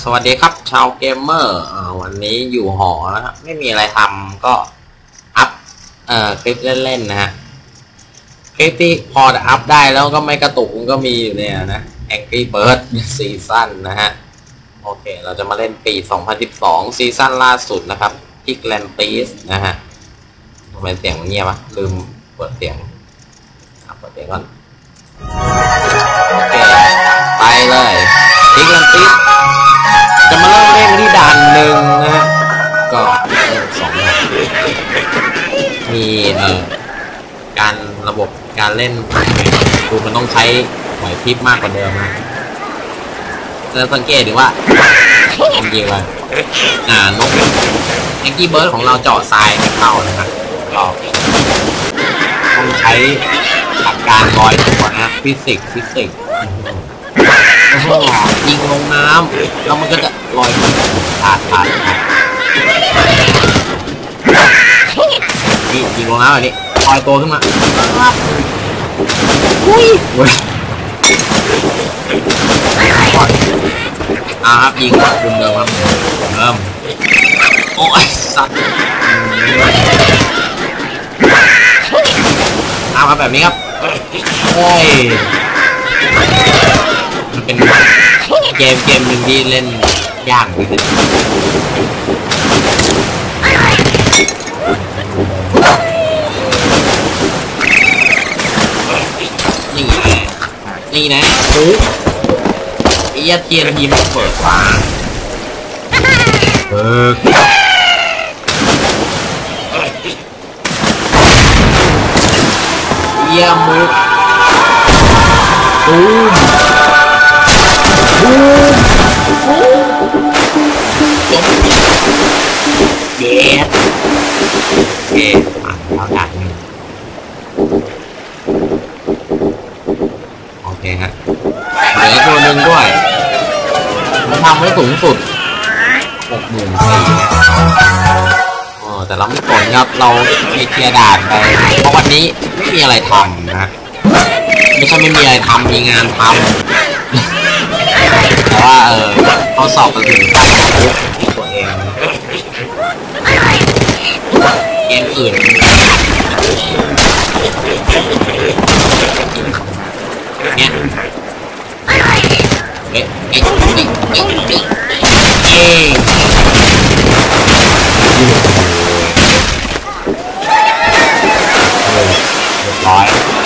สวัสดีครับชาวเกมเมอร์อวันนี้อยู่หอนะครับไม่มีอะไรทำก็อัพเอ่อคลิปเล่นๆนะฮะคลิปที่พออัพได้แล้วก็ไม่กระตุกมันก็มีอยู่เนี่ยนะ Angry Bird ซีซั่นนะฮะ โอเค เราจะมาเล่นปี 2012 ซีซั่นล่าสุดนะครับพิกแลนตีสนะฮะทำไมเสียงมันเงียบวะลืมเปิดเสียงเปิดเสียงก่อนโอเค ไปเลยพิกแลนตีส จะมาเริ่มเล่นที่ด่านหนึ่งนะฮะก็สองด่ามีเอ่อการระบบการเล่นคือมันต้องใช้ไหวพริบมากกว่าเดิมนะเราสังเกตดูว่าจริงๆว่าอ่านกแองกี้เบิร์ดของเราเจาะทรายเข้านะครับก็ต้องใช้หลักการลอยตัวนะฟิสิกส์ฟิสิกส์ แล้วก็ยิงลงน้ำแล้วมันก็จะลอยขึ้นผ่านผ่านนี่ยิงลงน้ำแบบนี้ลอยตัวขึ้นมาอุ้ยอ่าครับยิงแบบเดิมครับเริ่มโอ้ยสัตว์เอาครับแบบนี้ครับโอ้ย เป็นเกมเกมหนึ่งที่เล่นยากนี่นี่นะโอ้ไอ้ยาเทียนทีมเปิดฟ้าเบิกเยี่ยมมุกตูม ตูมจบเด็ดโอเคผ่านแล้วด่านหนึ่งโอเคฮะเหลือตัวหนึ่งด้วยมันทำไว้สูงสุดหกหมื่นสี่อ๋อแต่เราไม่สนครับ เราไปเคลียร์ด่านไป เพราะวันนี้ไม่มีอะไรทำนะ ไม่ใช่ไม่มีอะไรทำมีงานทำ แต่ว่าเออเขาสอบกันถึงการทุกตัวเองเกมอื่นเนี่ยเอ๊ะเอ๊ะเอ๊ะเอ๊ะเอ๊ะเอ๊ะร้อย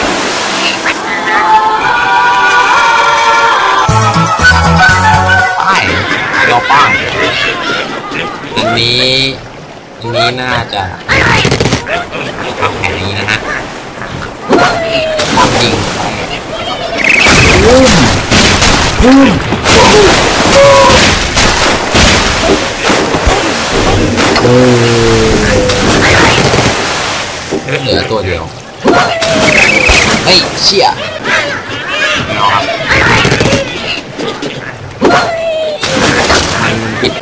ป้างอันนี้อันนี้น่าจะ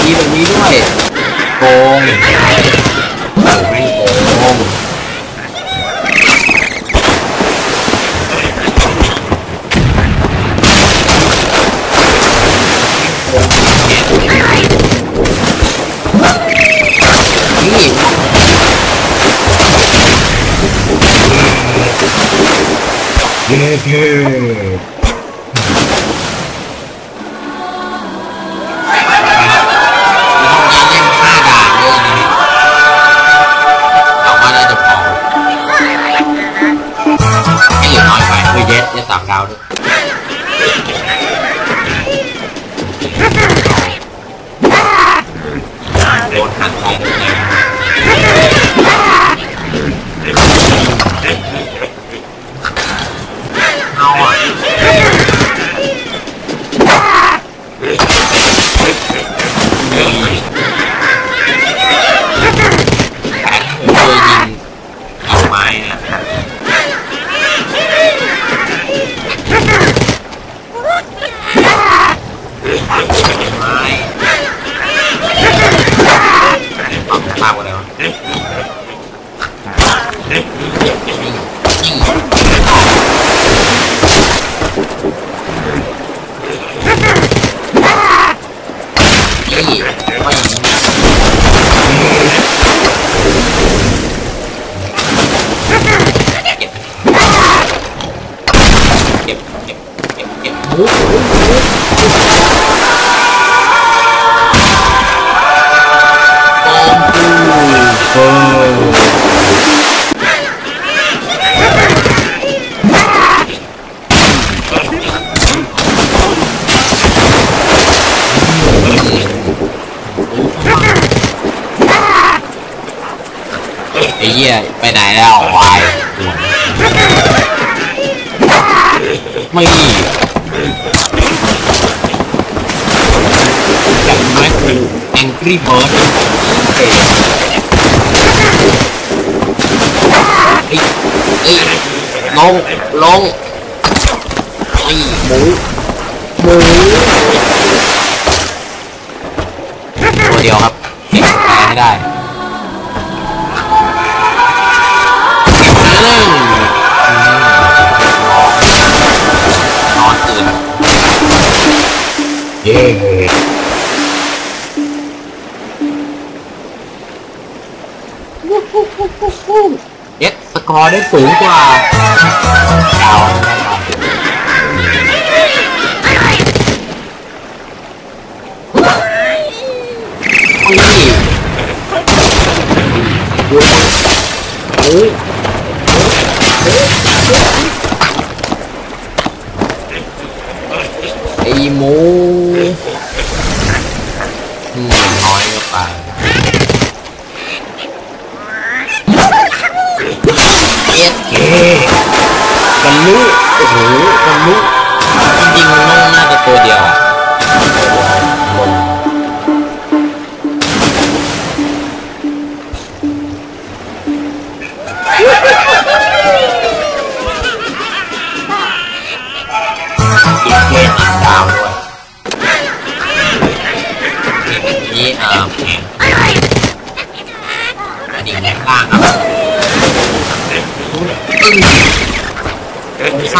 มีแบบนี้ด้วยโกงโอ้แม่โกงนี่เย้ 他不会 ไอ้เหี้ยไปไหนแล้วควายไม่จากไม้คือ Angry Bird เอ้ยเอ้ยเอ้ยลงลงไอ้หมูหมูตัวเดียวครับเก็บแพ้ให้ได้นอนตื่นเย้ เย็ดสกอร์ได้สูงกว่าดาวแน่นอนนี่ดูโอ้ไ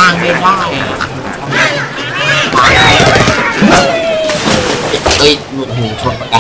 างไม่ได้อะเอ้ยหลุดหูชนประกั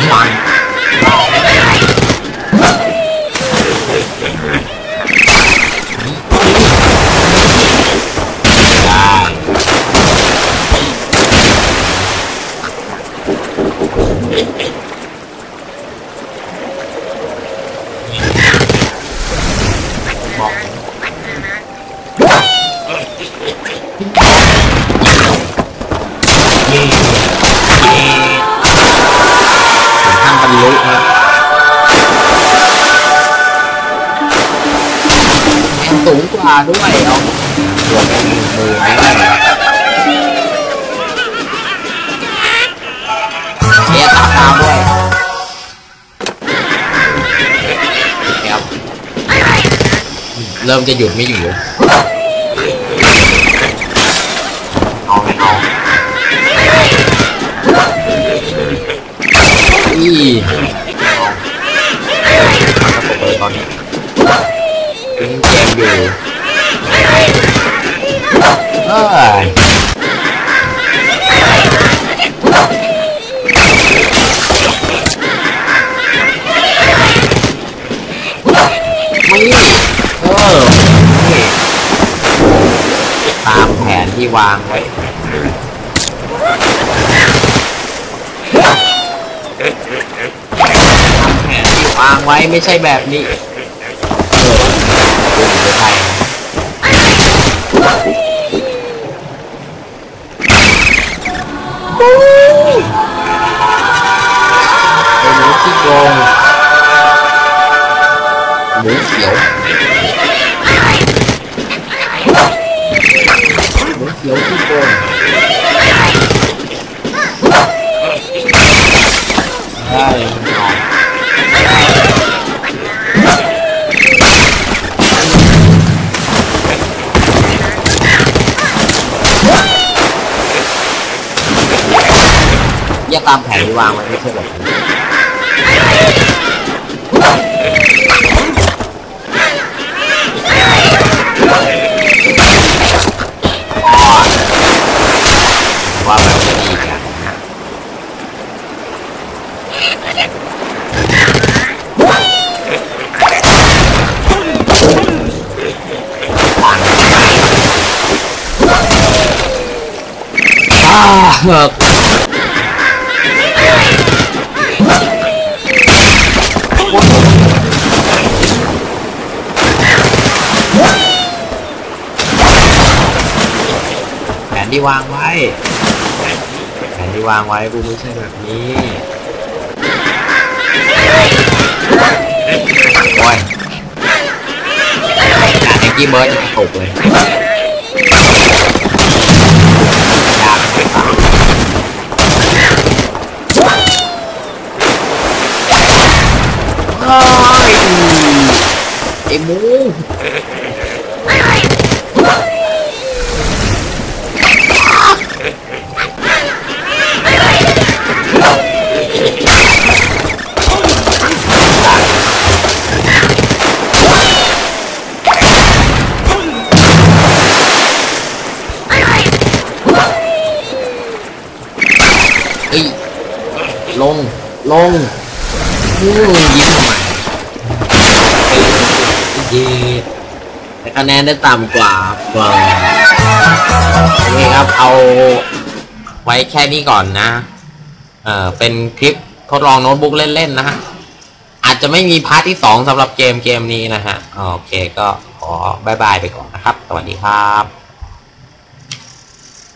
าด้วยเอาตัวเป็นมือไม่ได้เอ๊ะตาตามด้วยครับเริ่มจะหยุดไม่อยู่เอาไม่เอาอีเอาตอนนี้ทิ้งเกมอยู่ ตามแผนที่วางไว้ตามแผนที่วางไว้ไม่ใช่แบบนี้ ตามแผนที่วางไว้ไม่ใช่หรอว่าแวางไว้แผนที่วางไว้กูไม่ใช่แบบนี้โอ้ยการแองกี้เบิร์ดตกเลยยากไปฟังเฮ้ยไอ้มู แต่คะแนนได้ต่ำกว่าเฟิร์นโอเคครับเอาไว้แค่นี้ก่อนนะ เออเป็นคลิปทดลองโน้ตบุ๊กเล่นๆนะฮะ อาจจะไม่มีพาร์ทที่สองสำหรับเกมเกมนี้นะฮะ โอเคก็ขอบายบายไปก่อนนะครับ สวัสดีครับ